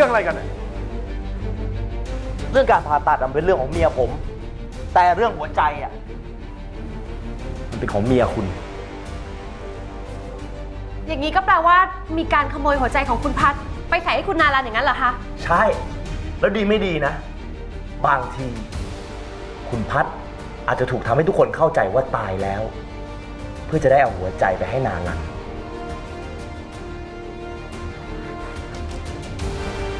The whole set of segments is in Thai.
รื่องอะไรกันน่ะเรื่องการผ่าตัดมันเป็นเรื่องของเมียผม แต่เรื่องหัวใจอะมันเป็นของเมียคุณ อย่างนี้ก็แปลว่ามีการขโมยหัวใจของคุณพัดไปใส่ให้คุณนารันอย่างนั้นเหรอคะ ใช่ แล้วดีไม่ดีนะ บางที คุณพัดอาจจะถูกทำให้ทุกคนเข้าใจว่าตายแล้ว เพื่อจะได้เอาหัวใจไปให้นาลัน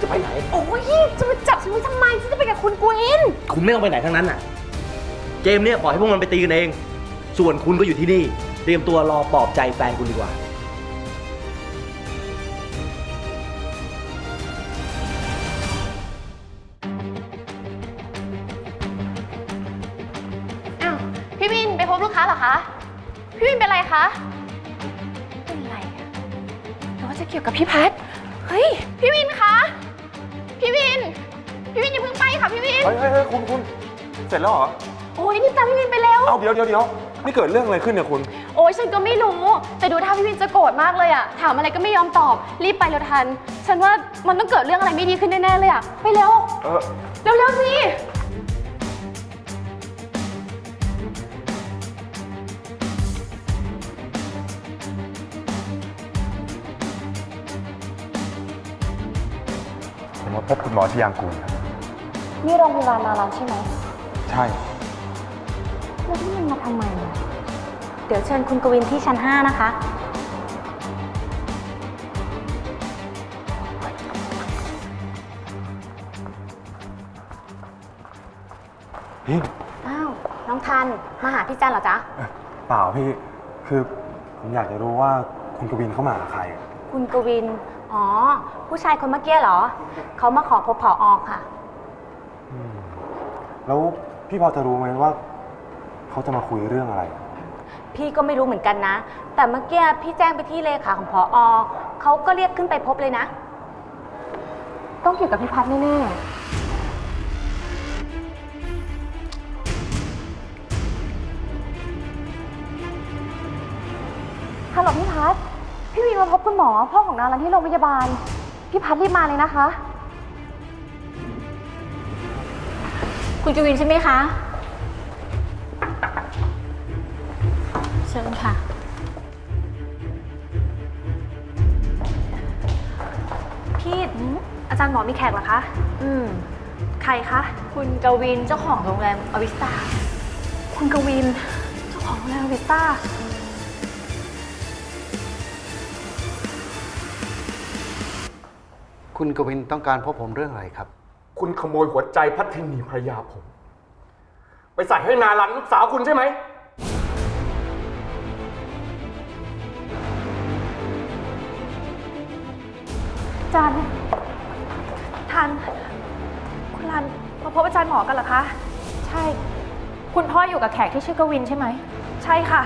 จะไปไหน โอ้ยจะมาจับฉันไว้ทำไมฉันจะไปกับคุณกวินคุณไม่ต้องไปไหนทั้งนั้นน่ะ เกมเนี้ยปล่อยให้พวกมันไปตีกันเอง ส่วนคุณก็อยู่ที่นี่ เตรียมตัวรอปลอบใจแฟนคุณดีกว่า อ้าวพี่วินไปพบลูกค้าเหรอคะ พี่วินเป็นไรคะ เป็นไรอะหรือว่าจะเกี่ยวกับพี่พัดเฮ้ย พี่วินคะ พี่วิน พี่วินอย่าเพิ่งไปค่ะพี่วิน เฮ้ยเฮ้ยเฮ้ยคุณคุณเสร็จแล้วเหรอ โอ้ยนี่ตามพี่วินไปแล้ว เอาเดี๋ยวเดี๋ยวเดี๋ยวนี่เกิดเรื่องอะไรขึ้นเนี่ยคุณ โอ้ยฉันก็ไม่รู้ แต่ดูท่าพี่วินจะโกรธมากเลยอะถามอะไรก็ไม่ยอมตอบ รีบไปเร็วทัน ฉันว่ามันต้องเกิดเรื่องอะไรไม่ดีขึ้นแน่ๆเลยอะไปเร็ว เออ เร็วๆสิ พบคุณหมอชยางกูลครับนี่โรงพยาบาลนารันใช่ไหมใช่ แล้วที่มันมาทำไมอะเดี๋ยวเชิญคุณกวินที่ชั้น 5 นะคะ พี่อ้าว น้องทัน มาหาพี่จันเหรอจ๊ะเปล่าพี่ คือผมอยากจะรู้ว่าคุณกวินเข้ามาหาใครอะคุณกวิน อ๋อ ผู้ชายคนเมื่อกี้เหรอ เขามาขอพบผออค่ะ แล้วพี่พอจะรู้ไหมว่า เขาจะมาคุยเรื่องอะไร พี่ก็ไม่รู้เหมือนกันนะ แต่เมื่อกี้พี่แจ้งไปที่เลขาของพออเขาก็เรียกขึ้นไปพบเลยนะ ต้องเกี่ยวกับพี่พัฒน์แน่ๆ มาพบคุณหมอ พ่อของนารันที่โรงพยาบาล พี่พัฒน์รีบมาเลยนะคะ คุณจวินใช่ไหมคะเชิญค่ะ พี่อาจารย์หมอมีแขกเหรอคะ อืม ใครคะ คุณกวินเจ้าของโรงแรมอวิสตา คุณกวิน เจ้าของโรงแรมอวิสตา คุณกวินต้องการพบผมเรื่องอะไรครับ คุณขโมยหัวใจพัฒนีภรรยาผม ไปใส่ให้นารันลูกสาวคุณใช่ไหม อาจารย์ทัน คุณรันมาพบอาจารย์หมอกันเหรอคะ ใช่ คุณพ่ออยู่กับแขกที่ชื่อกวินใช่ไหม ใช่ค่ะ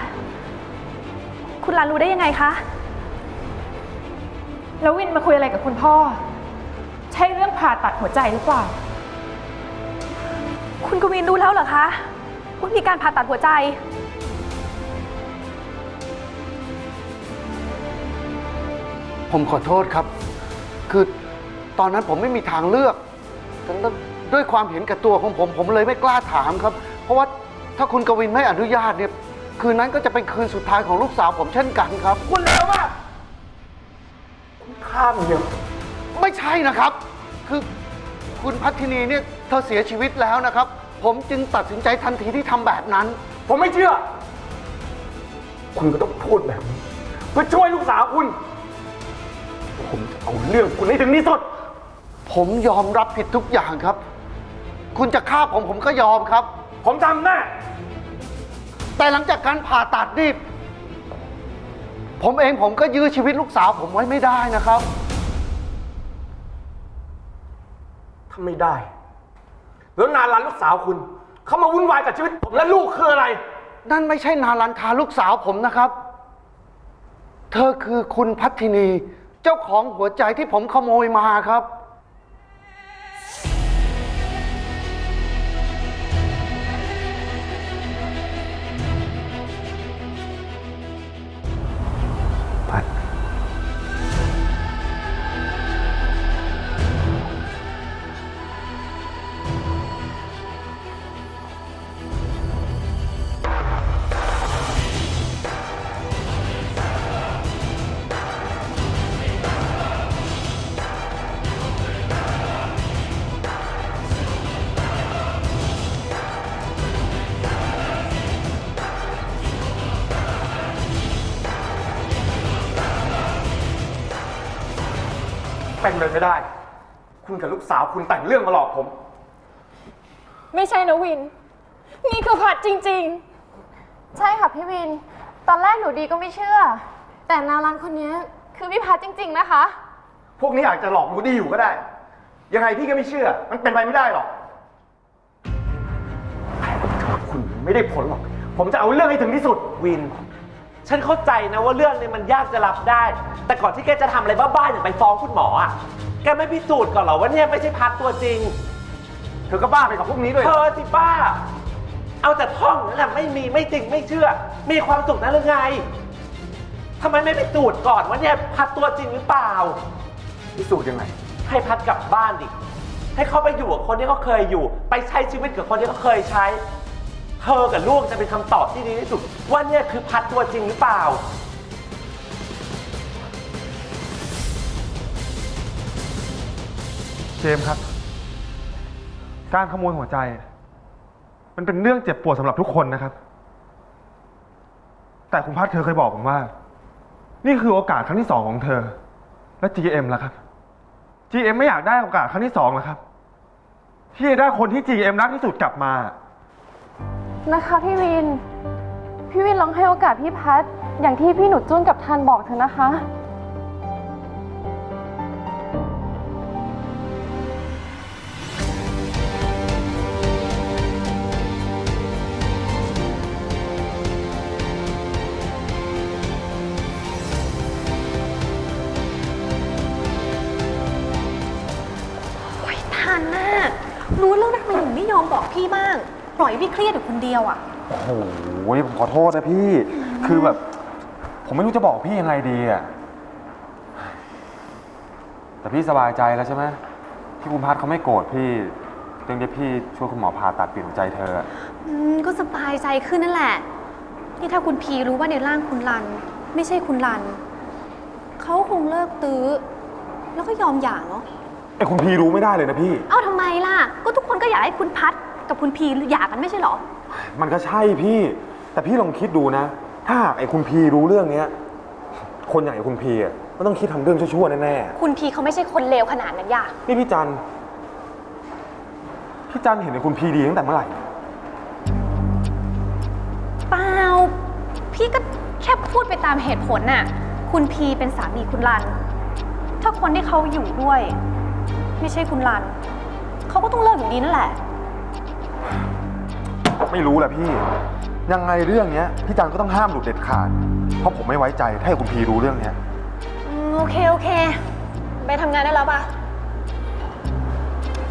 คุณรันรู้ได้ยังไงคะ แล้ววินมาคุยอะไรกับคุณพ่อ ใช่เรื่องผ่าตัดหัวใจหรือเปล่า คุณกวินรู้แล้วเหรอคะว่ามีการผ่าตัดหัวใจ ผมขอโทษครับ คือตอนนั้นผมไม่มีทางเลือกแต่ด้วยความเห็นแก่ตัวของผม ผมเลยไม่กล้าถามครับ เพราะว่าถ้าคุณกวินไม่อนุญาตเนี่ย คืนนั้นก็จะเป็นคืนสุดท้ายของลูกสาวผมเช่นกันครับ คุณแล้วว่าคุณฆ่าเมียไม่ ใช่นะครับ คือคุณพัฒนีเนี่ยเธอเสียชีวิตแล้วนะครับ ผมจึงตัดสินใจทันทีที่ทำแบบนั้น ผมไม่เชื่อ คุณก็ต้องพูดแบบนี้เพื่อช่วยลูกสาวคุณ ผมจะเอาเรื่องคุณให้ถึงที่สุด ผมยอมรับผิดทุกอย่างครับ คุณจะฆ่าผมผมก็ยอมครับ ผมทำแน่ แต่หลังจากการผ่าตัดนี่ผมเองผมก็ยื้อชีวิตลูกสาวผมไว้ไม่ได้นะครับ ถ้าไม่ได้ แล้วนารันลูกสาวคุณเขามาวุ่นวายกับชีวิตผมและลูกคืออะไร นั่นไม่ใช่นารันทาลูกสาวผมนะครับ เธอคือคุณพัทินี เจ้าของหัวใจที่ผมขโมยมาครับ เป็นเลยไม่ได้ คุณกับลูกสาวคุณแต่งเรื่องมาหลอกผม ไม่ใช่นะวิน นี่คือผัดจริง ใช่ค่ะพี่วิน ตอนแรกหนูดีก็ไม่เชื่อ แต่นารันคนนี้คือพี่พัดจริง ๆ นะคะ พวกนี้อาจจะหลอกหนูดีอยู่ก็ได้ ยังไงพี่ก็ไม่เชื่อ มันเป็นไปไม่ได้หรอกคุณไม่ได้ผลหรอก ผมจะเอาเรื่องให้ถึงที่สุด วิน ฉันเข้าใจนะว่าเรื่องนี้มันยากจะรับได้ แต่ก่อนที่แกจะทำอะไรบ้าๆอย่างไปฟ้องคุณหมออะ แกไม่พิสูจน์ก่อนเหรอว่าเนี่ยไม่ใช่พัดตัวจริง เธอก็บ้าไปกับพวกนี้ด้วยเธอสิป้า เอาแต่ท่องนั่นแหละไม่มีไม่จริงไม่เชื่อ มีความสุขนะหรือไงทำไมไม่ไปตรวจก่อนว่าเนี่ยพัดตัวจริงหรือเปล่า พิสูจน์ยังไง ให้พัดกลับบ้านดิ ให้เขาไปอยู่กับคนที่เขาเคยอยู่ ไปใช้ชีวิตกับคนที่เขาเคยใช้ เธอกับลูกจะเป็นคำตอบที่ดีที่สุด ว่าเนี่ยคือพัดตัวจริงหรือเปล่า เจมส์ครับ การขโมยหัวใจ มันเป็นเรื่องเจ็บปวดสำหรับทุกคนนะครับ แต่คุณพัฒเธอเคยบอกผมว่า นี่คือโอกาสครั้งที่สองของเธอ และ GM ล่ะครับ GM ไม่อยากได้โอกาสครั้งที่สองแล้วครับ ที่จะได้คนที่ GM รักที่สุดกลับมา นะคะพี่วิน พี่วินลองให้โอกาสพี่พัดอย่างที่พี่หนูจุ้นกับทันบอกเธอนะคะ ล่อยให้พี่เครียดอยู่คนเดียวอะ โอ้โหผมขอโทษนะพี่ คือแบบ ผมไม่รู้จะบอกพี่ยังไงดีอะแต่พี่สบายใจแล้วใช่ไหมที่คุณพัฒเขาไม่โกรธพี่เรื่องที่พี่ช่วยคุณหมอผ่าตัดเปลี่ยนหัวใจเธออะอืมก็สบายใจขึ้นนั่นแหละ นี่ถ้าคุณพีรู้ว่าในร่างคุณรัน ไม่ใช่คุณรัน เขาคงเลิกตื้อ แล้วก็ยอมหย่าเนาะ ไอ้คุณพีรู้ไม่ได้เลยนะพี่ เอ้าทำไมล่ะ ก็ทุกคนก็อยากให้คุณพัด กับคุณพีหย่ากันไม่ใช่เหรอ มันก็ใช่พี่ แต่พี่ลองคิดดูนะ ถ้าหากไอ้คุณพีรู้เรื่องเนี้ย คนอย่างไอ้คุณพีอะก็ต้องคิดทำเรื่องชั่วๆแน่คุณพีเขาไม่ใช่คนเลวขนาดนั้นย่าๆนี่พี่จันพี่จันเห็นไอ้คุณพีดีตั้งแต่เมื่อไหร่ เปล่า พี่ก็แค่พูดไปตามเหตุผลน่ะ คุณพีเป็นสามีคุณรัน ถ้าคนที่เขาอยู่ด้วย ไม่ใช่คุณรัน เขาก็ต้องเลิกอยู่ดีนั่นแหละ ไม่รู้แหละพี่ ยังไงเรื่องเนี้ยพี่จันก็ต้องห้ามหลุดเด็ดขาด เพราะผมไม่ไว้ใจถ้าให้คุณพีรู้เรื่องเนี้ย อืมโอเค โอเค ไปทำงานได้แล้วปะ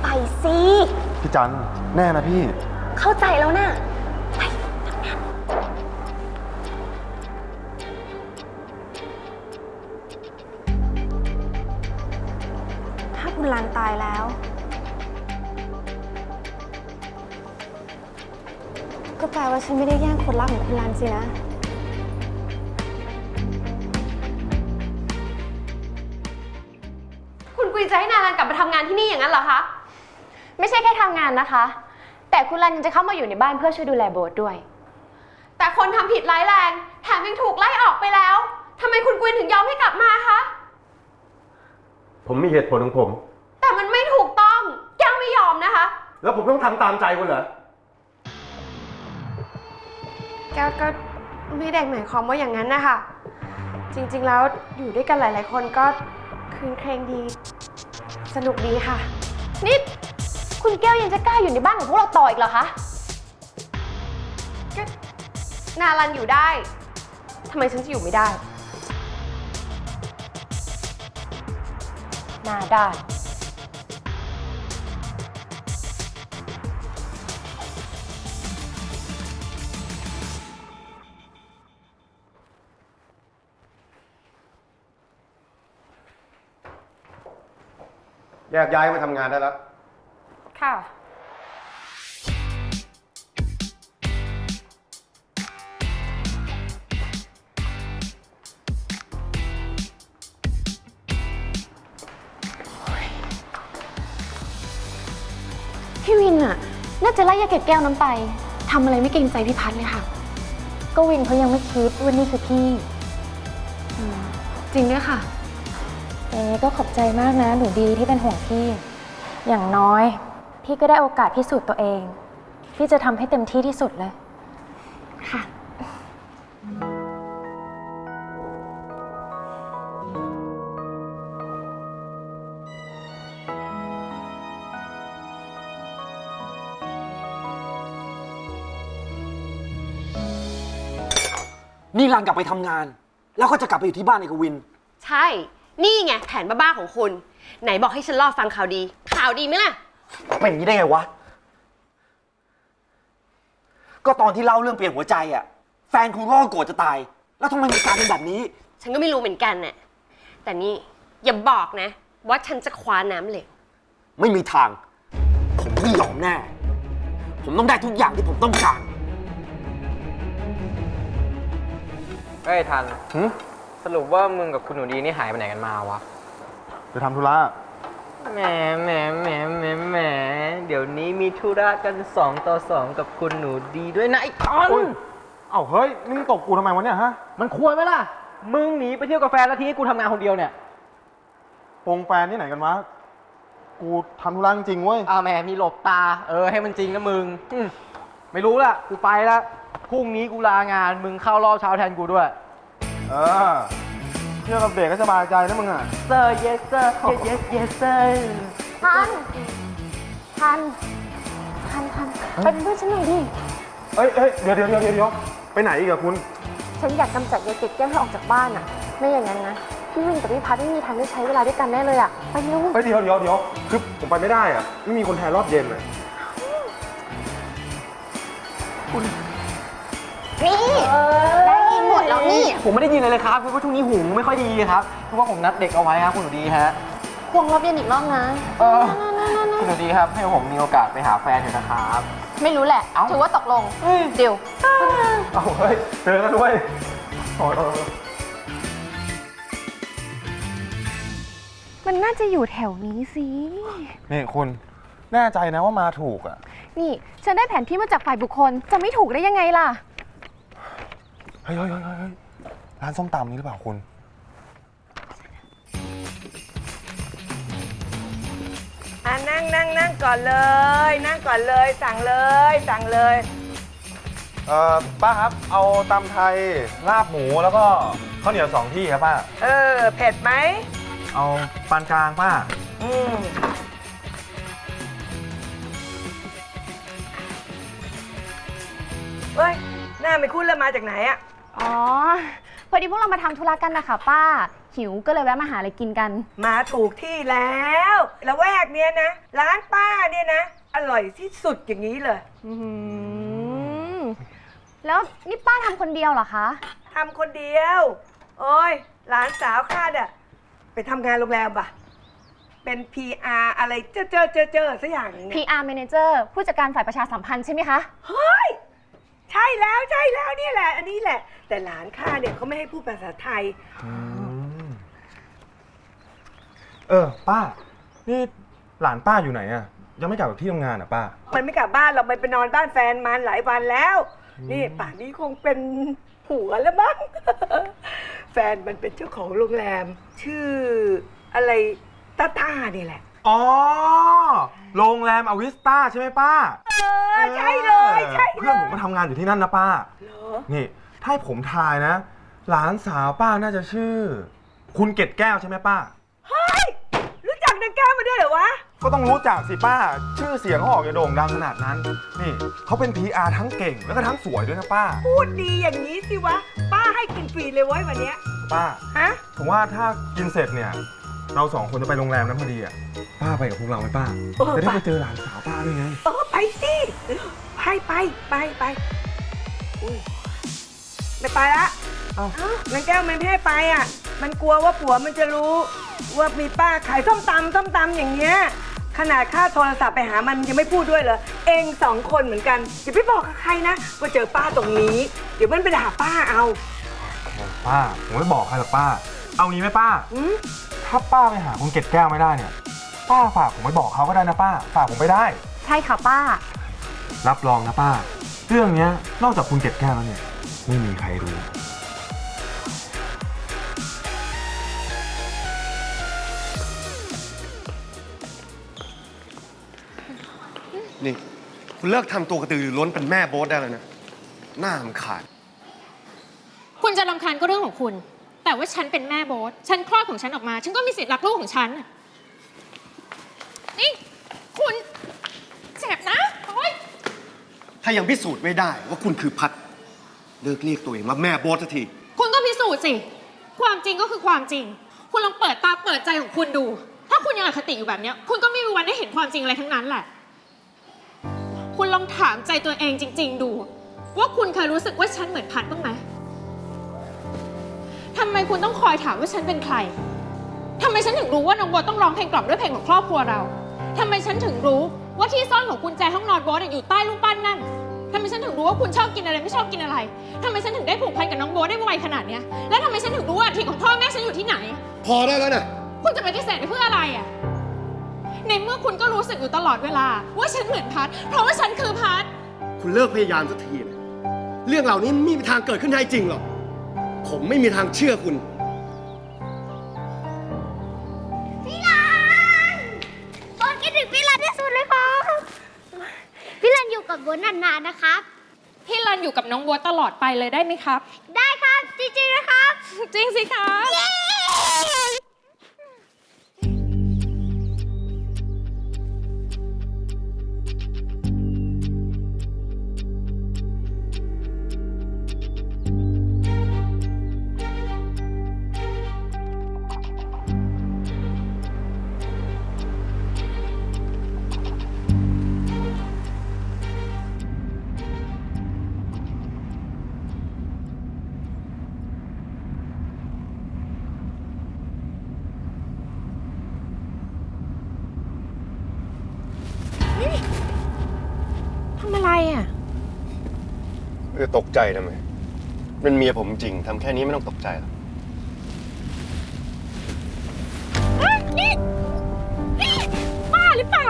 ไปสิ พี่จันแน่นะพี่ เข้าใจแล้วนะไปทำงานถ้าคุณลานตายแล้ว ลว่าฉันไม่ได้แย่งคนรักของคุณลานสินะ คุณกุยจะให้นารันกลับมาทำงานที่นี่อย่างนั้นเหรอคะ ไม่ใช่แค่ทำงานนะคะ แต่คุณรันยังจะเข้ามาอยู่ในบ้านเพื่อช่วยดูแลโบสถ์ด้วย แต่คนทำผิดร้ายแรง แถมยังถูกไล่ออกไปแล้วทำไมคุณกุยถึงยอมให้กลับมาคะ ผมมีเหตุผลของผม แต่มันไม่ถูกต้องแก้วไม่ยอมนะคะ แล้วผมต้องทำตามใจคุณเหรอ แก้วก็ไม่ได้หมายความว่าอย่างนั้นนะคะจริงๆแล้วอยู่ด้วยกันหลาย ๆ คนก็คืนเครงดี สนุกดีค่ะ นี่คุณแก้วยังจะกล้าอยู่ในบ้านของพวกเราต่ออีกเหรอคะก็นารันอยู่ได้ทำไมฉันจะอยู่ไม่ได้ หน้าด้าน แยกย้ายมาทำงานได้แล้ว ค่ะ พี่วินอะน่าจะไล่ยาเกล็ดแก้วนั้นไปทำอะไรไม่เกรงใจพี่พัดเลยค่ะ ก็วินเขายังไม่คิดว่านี่คือพี่จริงด้วยค่ะ ยังไงก็ขอบใจมากนะ หนูดีที่เป็นห่วงพี่ อย่างน้อย พี่ก็ได้โอกาสพิสูจน์ตัวเอง พี่จะทำให้เต็มที่ที่สุดเลย ค่ะ นี่รันกลับไปทำงาน แล้วก็จะกลับไปอยู่ที่บ้านในกวิน ใช่ นี่ไงแผนบ้าๆของคุณ ไหนบอกให้ฉันรอฟังข่าวดี ข่าวดีไหมล่ะ เป็นอย่างนี้ได้ไงวะ ก็ตอนที่เล่าเรื่องเปลี่ยนหัวใจอะแฟนคุณก็โกรธจะตาย แล้วทำไมมีการเป็นแบบนี้ ฉันก็ไม่รู้เหมือนกันน่ะ แต่นี่อย่าบอกนะ ว่าฉันจะคว้าน้ำเหลว ไม่มีทาง ผมไม่ยอมแน่ ผมต้องได้ทุกอย่างที่ผมต้องการ เอ้ยทัน สรุปว่ามึงกับคุณหนูดีนี่หายไปไหนกันมาวะไปทำธุระ แหมแหมแหมแหมแหมเดี๋ยวนี้มีธุระกันสองต่อสองกับคุณหนูดีด้วยนะไอ้ทอน อุ๊ย เอ้าเฮ้ยนี่มึงตบกูทำไมวะเนี่ยฮะมันควรไหมล่ะ มึงหนีไปเที่ยวกับแฟนแล้วทีนี้กูทำงานคนเดียวเนี่ยปงแฟนที่ไหนกันวะ กูทำธุระจริงๆเว้ย อ้าวแหมมีหลบตา เออ ให้มันจริงนะมึงอืมไม่รู้ละกูไปละพรุ่งนี้กูลางาน มึงเข้ารอบเช้าแทนกูด้วย เออเที่ยวกับเด็กก็สบายใจนะมึงอะ sir yes sir yes yes yes sir ทัน ทัน ทัน ทันเป็นเพื่อนฉันหน่อยดิ เอ้ยเอ้ยเดี๋ยวเดี๋ยวเดี๋ยวเดี๋ยวไปไหนอีกอะคุณ ฉันอยากกำจัดยายเกดแก้วให้ออกจากบ้านอะไม่อย่างนั้นนะ พี่วินกับพี่พัดไม่มีทางได้ใช้เวลาด้วยกันแน่เลยอะไปเร็วเฮ้ยเดี๋ยวเดี๋ยวเดี๋ยวคือผมไปไม่ได้อะไม่มีคนแทนรอบเย็นอะนี่ได้ยินหม ดแล้วนี่ผมไม่ได้ยินเลยเลยครับคือว่าช่วงนี้หูไม่ค่อยดีครับเพราะว่าผมนัดเด็กเอาไว้ครับคุณหนูดีฮะควงรอบเย็นอีกรอบนะเออคุณหนูดีครับให้ผมมีโอกาสไปหาแฟนเถอะนะครับ ไม่รู้แหละ เอ้า ถือว่าตกลงเดี๋ยวเอาเฮ้ยเจอกันด้วยโอ้ยโอ้ยโอ้ยมันน่าจะอยู่แถวนี้สิ นี่คุณแน่ใจนะว่ามาถูกอะนี่ ฉันได้แผนที่มาจากฝ่ายบุคคล จะไม่ถูกได้ยังไงล่ะ เฮ้ยเฮ้ยเฮ้ยเฮ้ยเฮ้ยร้านส้มตำนี้หรือเปล่าคุณอะนั่งนั่งนั่งก่อนเลย นั่งก่อนเลยสั่งเลย สั่งเลย เอ่อป้าครับเอาตำไทยลาบหมูแล้วก็ข้าวเหนียวสองที่ครับป้า เออเผ็ดไหมเอาปานกลางป้า อืมเฮ้ยหน้าไม่คุ้นเลยมาจากไหนอะ อ๋อ พอดีพวกเรามาทำธุระกันนะคะป้า หิวก็เลยแวะมาหาอะไรกินกัน มาถูกที่แล้วแล้วแวกเนี้ยนะ ร้านป้าเนี่ยนะ อร่อยที่สุดอย่างนี้เลยอืมแล้วนี่ป้าทำคนเดียวเหรอคะ ทำคนเดียว โอ้ยหลานสาวข้าเนี่ยไปทำงานโรงแรมปะเป็น PR อะไรเจ้อเจ้อเจ้อเจ้อสักอย่างหนึงเนี่ย PR Manager ผู้จัดการฝ่ายประชาสัมพันธ์ใช่ไหมคะ เฮ้ย ใช่แล้วใช่แล้วนี่แหละ อันนี้แหละ แต่หลานข้าเนี่ยเขาไม่ให้พูดภาษาไทย เออ ป้า นี่หลานป้าอยู่ไหนอะยังไม่กลับจากที่ทำงานอะป้า มันไม่กลับบ้านเราไปไปนอนบ้านแฟนมันหลายวันแล้ว นี่ป่านนี้คงเป็นผัวแล้วมั้งแฟนมันเป็นเจ้าของโรงแรม ชื่ออะไรตาตานี่แหละ อ๋อ โรงแรมอวิสตาใช่ไหมป้าเออใช่เลยใช่เพื่อนผมก็ทำงานอยู่ที่นั่นนะป้า เหรอนี่ถ้าให้ผมทายนะ หลานสาวป้าน่าจะชื่อ คุณเกดแก้วใช่ไหมป้า เฮ้ยรู้จักนางแก้วมาด้วยเหรอวะก็ต้องรู้จักสิป้า ชื่อเสียงเขาออกจะโด่งดังขนาดนั้น นี่เขาเป็น PR ทั้งเก่งแล้วก็ทั้งสวยด้วยนะป้า พูดดีอย่างนี้สิวะ ป้าให้กินฟรีเลยเว้ยวันเนี้ยป้า ฮะ ผมว่าถ้ากินเสร็จเนี่ย เราสองคนจะไปโรงแรมนั้นพอดีอะ ป้าไปกับพวกเราไหมป้า เออจะได้ไปไปเจอหลานสาวป้าด้วยไง เออไปสิไปไปไปไปอุ้ยไม่ไปละเอ้า นางแก้วมันไม่ให้ไปอะ มันกลัวว่าผัวมันจะรู้ว่ามีป้าขายส้มตำส้มตำอย่างเงี้ยขนาดค่าโทรศัพท์ไปหามันยังไม่พูดด้วยเหรอเองสองคนเหมือนกันอย่าไปบอกกับใครนะว่าเจอป้าตรงนี้ เดี๋ยวมันไปด่าป้าเอาป้า ผมไม่บอกใครหรอกป้า เอางี้ไหมป้า อืม ถ้าป้าไปหาคุณเกดแก้วไม่ได้เนี่ย ป้าฝากผมไปบอกเขาก็ได้นะป้า ฝากผมไปได้ ใช่ค่ะป้า รับรองนะป้า เรื่องเนี้ยนอกจากคุณเกดแก้วแล้วเนี่ย ไม่มีใครรู้ นี่คุณเลิกทำตัวกระตือรือร้นเป็นแม่โบ๊ทได้แล้วนะ หน้ามันขาด คุณจะรำคาญก็เรื่องของคุณ แต่ว่าฉันเป็นแม่โบ๊ทฉันคลอดของฉันออกมา ฉันก็มีสิทธิ์รักลูกของฉันนี่ คุณเจ็บนะโอ๊ยถ้ายังพิสูจน์ไม่ได้ว่าคุณคือพัด เลิกเรียกตัวเองว่าแม่โบ๊ทสักที คุณก็พิสูจน์สิ ความจริงก็คือความจริง คุณลองเปิดตาเปิดใจของคุณดู ถ้าคุณยังอคติอยู่แบบเนี้ย คุณก็ไม่มีวันได้เห็นความจริงอะไรทั้งนั้นแหละ คุณลองถามใจตัวเองจริง ๆ ดู ว่าคุณเคยรู้สึกว่าฉันเหมือนพัดบ้างไหมทำไมคุณต้องคอยถามว่าฉันเป็นใครทำไมฉันถึงรู้ว่าน้องโบทต้องร้องเพลงกล่อมด้วยเพลงของครอบครัวเราทำไมฉันถึงรู้ว่าที่ซ่อนของกุญแจห้องนอนโบทอยู่ใต้รูปปั้นนั่นทำไมฉันถึงรู้ว่าคุณชอบกินอะไรไม่ชอบกินอะไรทำไมฉันถึงได้ผูกพันกับน้องโบทได้ไวขนาดเนี้ยและทำไมฉันถึงรู้ว่าที่ของพ่อแม่ฉันอยู่ที่ไหน พอได้แล้วนะคุณจะปฏิเสธไปเพื่ออะไรอะ ในเมื่อคุณก็รู้สึกอยู่ตลอดเวลา ว่าฉันเหมือนพัด เพราะว่าฉันคือพัด คุณเลิกพยายามสักทีนะเรื่องเหล่านี้ไม่มีทางเกิดขึ้นได้จริงหรอก ผมไม่มีทางเชื่อคุณ พี่รันโบนคิดถึงพี่รันที่สุดเลยครับ พี่รันอยู่กับโบนนานๆนะครับ พี่รันอยู่กับน้องโบทตลอดไปเลยได้ไหมครับ ได้ครับ จริงๆนะครับ จริงสิครับ เย้ ใจทำไมเป็นเมียผมจริงทำแค่นี้ไม่ต้องตกใจหรอกนี่นี่บ้าหรือเปล่า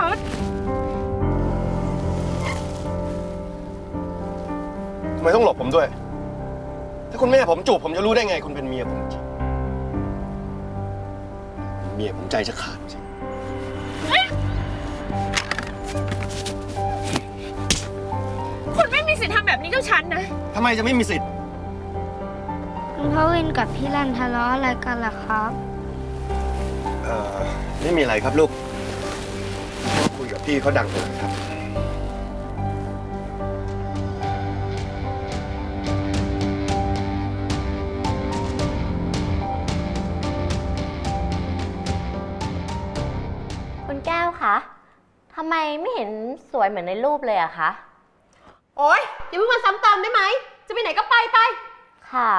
ทำไมต้องหลบผมด้วย ถ้าคุณแม่ผมจูบผมจะรู้ได้ไง คุณเป็นเมียผมจริง เมียผมใจจะขาดจริง สิทธิ์ทำแบบนี้กับฉันนะ ทำไมจะไม่มีสิทธิ์ คุณพ่อวินกับพี่รันทะเลาะอะไรกันล่ะครับ เอ่อ ไม่มีอะไรครับลูกพ่อคุยกับพี่เขาดังไปหน่อยครับ คุณแก้วคะ ทำไมไม่เห็นสวยเหมือนในรูปเลยอะคะ โอ๊ย อย่าเพิ่งมาซ้ำเติมได้ไหม จะไปไหนก็ไปไป ค่ะ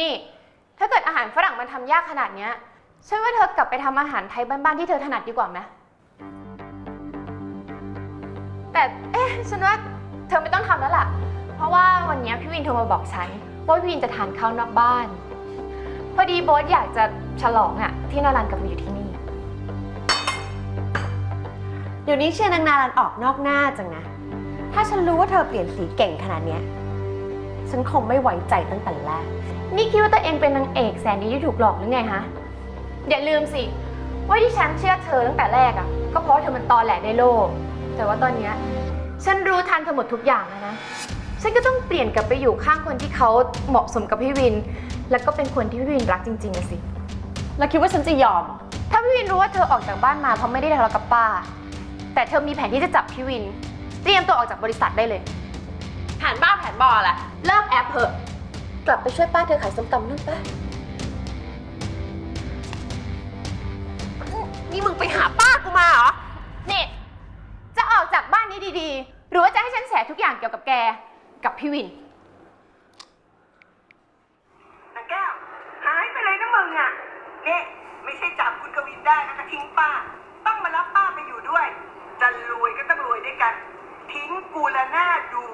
นี่ ถ้าเกิดอาหารฝรั่งมันทำยากขนาดเนี้ยฉันว่าเธอกลับไปทำอาหารไทยบ้านๆที่เธอถนัดดีกว่าไหมแต่ เอ๊ะ ฉันว่าเธอไม่ต้องทำแล้วล่ะ เพราะว่าวันนี้พี่วินโทรมาบอกฉัน ว่าพี่วินจะทานข้าวนอกบ้าน พอดีโบ๊ทอยากจะฉลองอะที่นารันกลับมาอยู่ที่นี่ เดี๋ยวนี้เชียร์นางนารันออกนอกหน้าจังนะ ถ้าฉันรู้ว่าเธอเปลี่ยนสีเก่งขนาดเนี้ย ฉันคงไม่ไว้ใจตั้งแต่แรก นี่คิดว่าตัวเองเป็นนางเอกแสนดีที่ถูกหลอกหรือไงฮะ อย่าลืมสิ ว่าที่ฉันเชื่อเธอตั้งแต่แรกอะก็เพราะเธอมันตอแหลในโลก แต่ว่าตอนเนี้ยฉันรู้ทันเธอหมดทุกอย่างแล้วนะ ฉันก็ต้องเปลี่ยนกลับไปอยู่ข้างคนที่เขาเหมาะสมกับพี่วิน แล้วก็เป็นคนที่พี่วินรักจริงๆนะสิ แล้วคิดว่าฉันจะยอมเหรอถ้าพี่วินรู้ว่าเธอออกจากบ้านมาเพราะไม่ได้ทะเลาะกับป้า แต่เธอมีแผนที่จะจับพี่วิน เตรียมตัวออกจากบริษัทได้เลย แผนบ้าแผนบอแหละเลิกแอปเถอะ กลับไปช่วยป้าเธอขายส้มตำนั่นป้า นี่มึงไปหาป้ากูมาเหรอ นี่ จะออกจากบ้านนี้ดีๆ หรือว่าจะให้ฉันแฉทุกอย่างเกี่ยวกับแก กับพี่วิน นางแก้ว หายไปเลยนะมึงอะเนี่ยไม่ใช่จับคุณกวินได้แล้วก็ทิ้งป้า ต้องมารับป้าไปอยู่ด้วย จะรวยก็ต้องรวยด้วยกัน ทิ้งกูละหน้าดู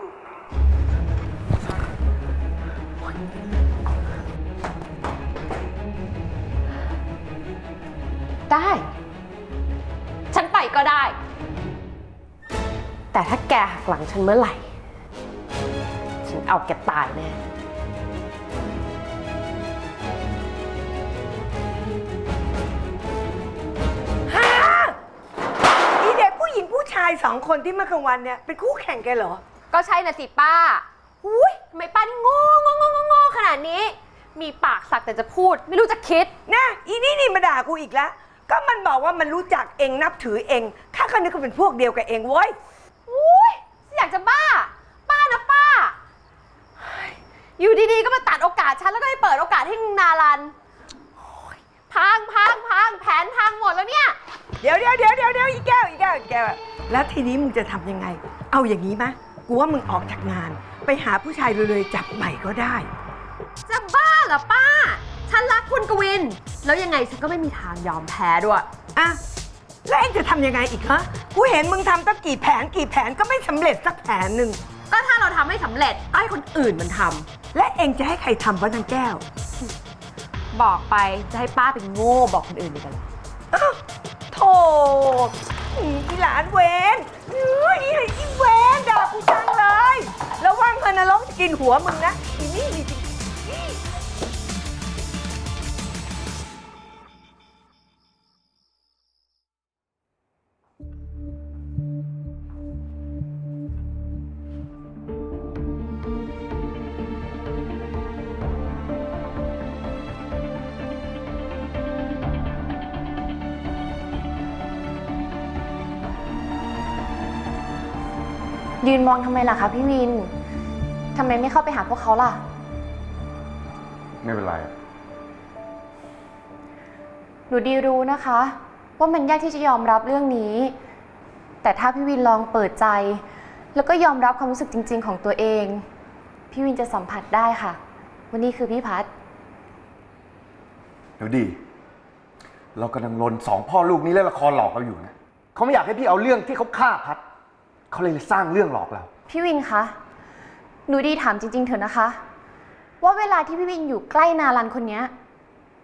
ได้ ฉันไปก็ได้ แต่ถ้าแกหักหลังฉันเมื่อไหร่ฉัน เอาแกตายแน่ฮะอีเด็กผู้หญิงผู้ชายสองคนที่เมื่อกลางวันเนี่ยเป็นคู่แข่งแกเหรอ ก็ใช่นะสิป้า อุ้ยทำไมป้านี่โง่โง่โง่โง่โง่ขนาดนี้ มีปากสักแต่จะพูด ไม่รู้จะคิด นะอีนี่นี่มาด่ากูอีกแล้ว ก็มันบอกว่ามันรู้จักเองนับถือเองข้าก็นึกว่าเป็นพวกเดียวกับเองเว้ย อุ้ยอยากจะบ้า ป้านะป้าเฮ้ย อยู่ดีๆ ก็มาตัดโอกาสฉันแล้วก็ไปเปิดโอกาสให้นารันโอ้ยพังพังพังแผนพังหมดแล้วเนี่ย เดี๋ยวเดี๋ยวเดี๋ยวเดี๋ยวเดี๋ยวอีแก้วอีแก้วอีแก้วแล้วทีนี้มึงจะทำยังไง เอาอย่างนี้มะกูว่ามึงออกจากงาน ไปหาผู้ชายเลยๆจับใหม่ก็ได้ จะบ้าเหรอป้า ฉันรักคุณกวิน แล้วยังไงฉันก็ไม่มีทางยอมแพ้ด้วย อะ แล้วเองจะทำยังไงอีกฮะ กูเห็นมึงทำตั้งกี่แผนกี่แผนก็ไม่สำเร็จสักแผนหนึ่ง ก็ถ้าเราทำไม่สำเร็จก็ให้คนอื่นมันทและเองจะให้ใครทำวะนางแก้ว บอกไปจะให้ป้าเป็นโง่บอกคนอื่นดีกันเหรออ้าวโถอีอีหลานเวนเอ้ยอีอีเวนด่ากูจังเลยแล้วว่างเงินนรกจะกินหัวมึงนะอีนี่มีจ ยืนมองทำไมล่ะคะพี่วิน ทำไมไม่เข้าไปหาพวกเขาล่ะ ไม่เป็นไร หนูดีรู้นะคะ ว่ามันยากที่จะยอมรับเรื่องนี้ แต่ถ้าพี่วินลองเปิดใจ แล้วก็ยอมรับความรู้สึกจริง ๆ ของตัวเอง พี่วินจะสัมผัสได้ค่ะว่านี่คือพี่พัฒเดี๋ยวดี เรากำลังลนสองพ่อลูกนี้เล่นละครหลอกเราอยู่นะเขาไม่อยากให้พี่เอาเรื่องที่เขาฆ่าพัด เขาเลยสร้างเรื่องหลอกเรา พี่วินคะ หนูดีถามจริง ๆ เถอะนะคะ ว่าเวลาที่พี่วินอยู่ใกล้นารันคนเนี้ย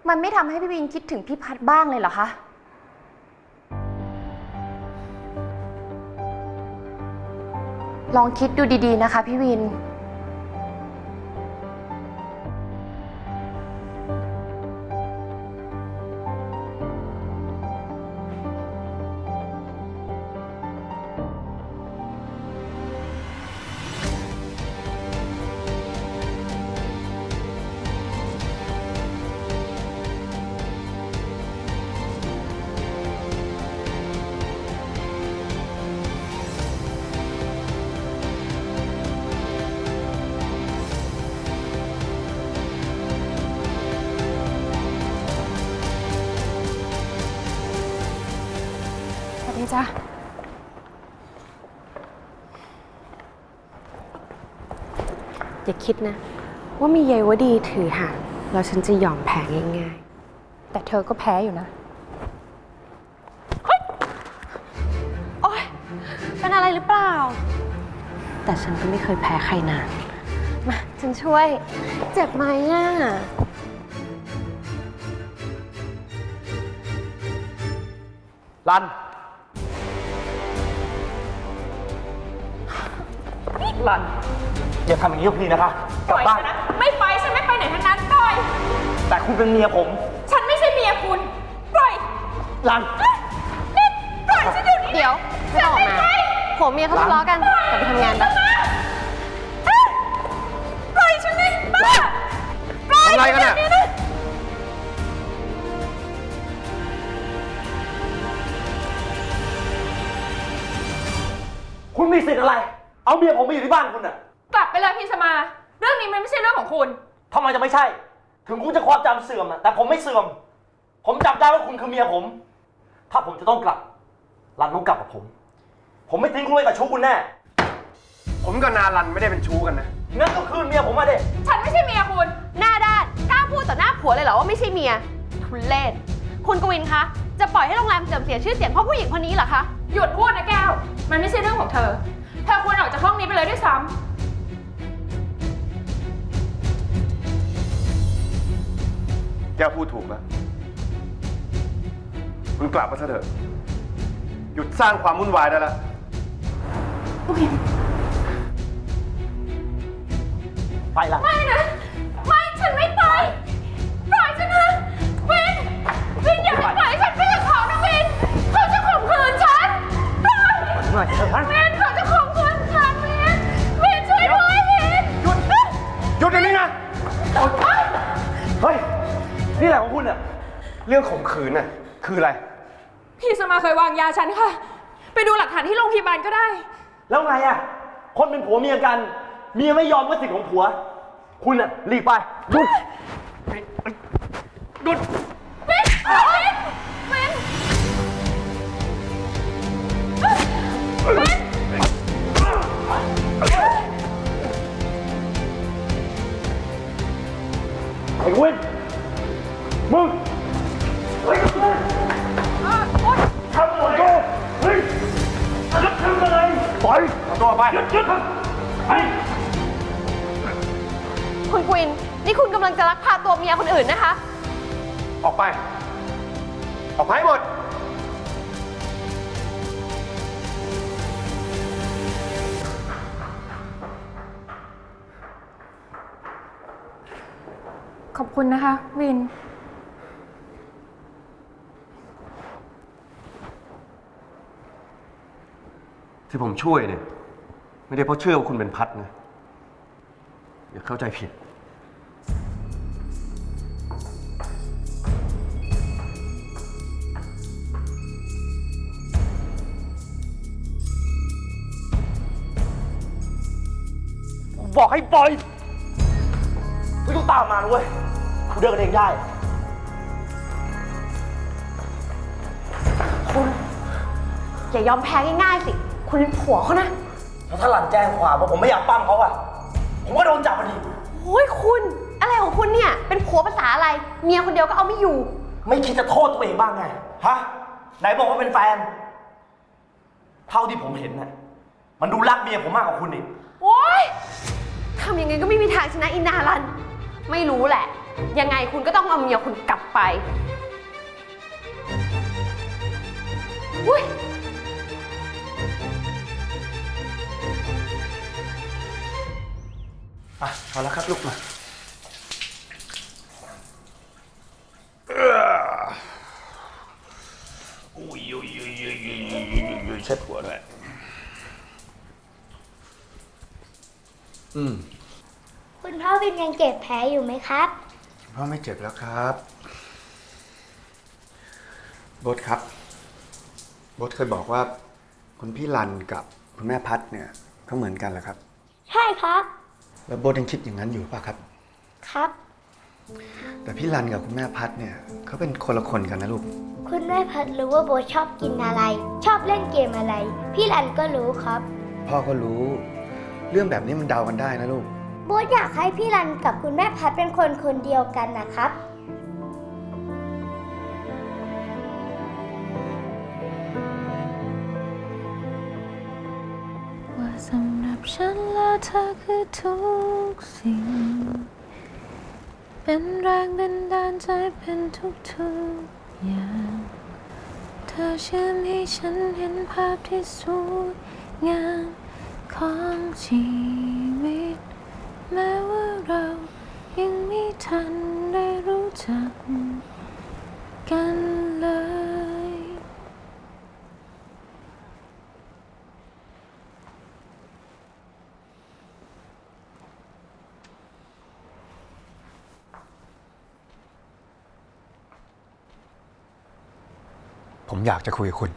มันไม่ทำให้พี่วินคิดถึงพี่พัดบ้างเลยเหรอคะ ลองคิดดูดีๆนะคะพี่วิน คิดนะ ว่ามียายวดีถือหางแล้วฉันจะยอมแพ้ง่ายแต่เธอก็แพ้อยู่นะๆโอ๊ย เป็นอะไรหรือเปล่า แต่ฉันก็ไม่เคยแพ้ใครนานมาฉันช่วย เจ็บไหมอะ รัน รัน อย่าทำอย่างนี้กับพี่นะคะกลับบ้านไม่ไปฉันไม่ไปไหนทั้งนั้นปล่อย แต่คุณเป็นเมียผม ฉันไม่ใช่เมียคุณ ปล่อยรันนี่ปล่อยฉันเดี๋ยวนี้เดี๋ยวไม่ต้องออกมาผัวเมียเขาทะเลาะกันกลับไปทำงานปะปล่อยฉันเลยบ้าปล่อยทำอะไรกันอะฉัเดี๋ยวนี้คุณมีสิทธิ์อะไร เอาเมียผมมาอยู่ที่บ้านคุณน่ะกลับไปเลยพี่สมา เรื่องนี้มันไม่ใช่เรื่องของคุณ ทำไมจะไม่ใช่ ถึงคุณจะความจำเสื่อมอะแต่ผมไม่เสื่อม ผมจำได้ว่าคุณคือเมียผม ถ้าผมจะต้องกลับรันต้องกลับกับผม ผมไม่ทิ้งคุณไว้กับชู้คุณแน่ ผมกับนารันไม่ได้เป็นชู้กันนะ งั้นก็คืนเมียผมมาเด็ฉันไม่ใช่เมียคุณ หน้าด้านกล้าพูดต่อหน้าผัวเลยเหรอว่าไม่ใช่เมียทุเล่คุณกวินคะ จะปล่อยให้โรงแรมเสื่อมเสียชื่อเสียงเพราะผู้หญิงคนนี้เหรอคะ หยุดพูดนะแก้ว มันไม่ใช่เรื่องของเธอ เธอควรออกจากห้องนี้ไปเลยด้วยซ้ำแก้วพูดถูกแล้วคุณกลับมาซะเถอะ หยุดสร้างความวุ่นวายได้แล้วมไปละ ไม่นะ ไม่ฉันไม่ไปปล่อยฉันนะวินวินอย่าให้ปล่อยฉันไปกับเขานะวินเขาจะข่มขืนฉันปล่อย หน่อยเถอะพันวิน นี่แหละของคุณอะเรื่องข่มขืนน่ะคืออะไร พี่สมาเคยวางยาฉันค่ะ ไปดูหลักฐานที่โรงพยาบาลก็ได้ แล้วไงอะคนเป็นผัวเมียกัน เมียไม่ยอมก็สิทธิ์ของผัว คุณอะรีบไปหยุดหยุดวินวินวินไอ้เว้น มึงเฮ้ยทำอะไรเฮ้ยจะทำอะไรปล่อยเอาตัวไปหยุดหยุดไปคุณกวิน นี่คุณกำลังจะลักพาตัวเมียคนอื่นนะคะ ออกไป ออกไปให้หมด ขอบคุณนะคะ วิน ที่ผมช่วยเนี่ย ไม่ได้เพราะเชื่อว่าคุณเป็นพัดนะอย่าเข้าใจผิด บอกให้ปล่อยไม่ต้องตามมานะเว้ยกูเดินกันเองได้ คุณอย่ายอมแพ้ง่ายๆสิ คุณเป็นผัวเขานะ แล้วถ้าหลันแจ้งความว่าผมไม่อยากปั้มเขาอะผมก็โดนจับพอดี โอ้ยคุณ อะไรของคุณเนี่ย เป็นผัวภาษาอะไร เมียคนเดียวก็เอาไม่อยู่ ไม่คิดจะโทษตัวเองบ้างไง ฮะ ไหนบอกว่าเป็นแฟน เท่าที่ผมเห็นน่ะมันดูรักเมียผมมากกว่าคุณอีก โอ๊ยทำยังไงก็ไม่มีทางชนะอินารัน ไม่รู้แหละ ยังไงคุณก็ต้องเอาเมียคุณกลับไปอุ้ย อะพอแล้วครับลูกมาอุ้ยยยยยอุ้ยยยยเช็ดหัวด้วยอืมคุณพ่อเป็นยังเจ็บแผลอยู่ไหมครับ พ่อไม่เจ็บแล้วครับบดครับบดเคยบอกว่า คุณพี่รันกับคุณแม่พัดเนี่ย ก็เหมือนกันเหรอครับ ใช่ครับ แล้วโบทยังคิดอย่างนั้นอยู่ป่ะครับ ครับ แต่พี่รันกับคุณแม่พัดเนี่ยเขาเป็นคนละคนกันนะลูก คุณแม่พัดรู้ว่าโบชอบกินอะไร ชอบเล่นเกมอะไร พี่รันก็รู้ครับ พ่อก็รู้ เรื่องแบบนี้มันเดากันได้นะลูก โบอยากให้พี่รันกับคุณแม่พัดเป็นคนคนเดียวกันนะครับ ฉันแล้วเธอคือทุกสิ่ง เป็นแรงบันดาลใจเป็นทุกๆอย่าง เธอเชื่อมให้ฉันเห็นภาพที่สวยงามของชีวิต แม้ว่าเรายังไม่ทันได้รู้จักกันเลย ผม อยากจะคุยกับคุณ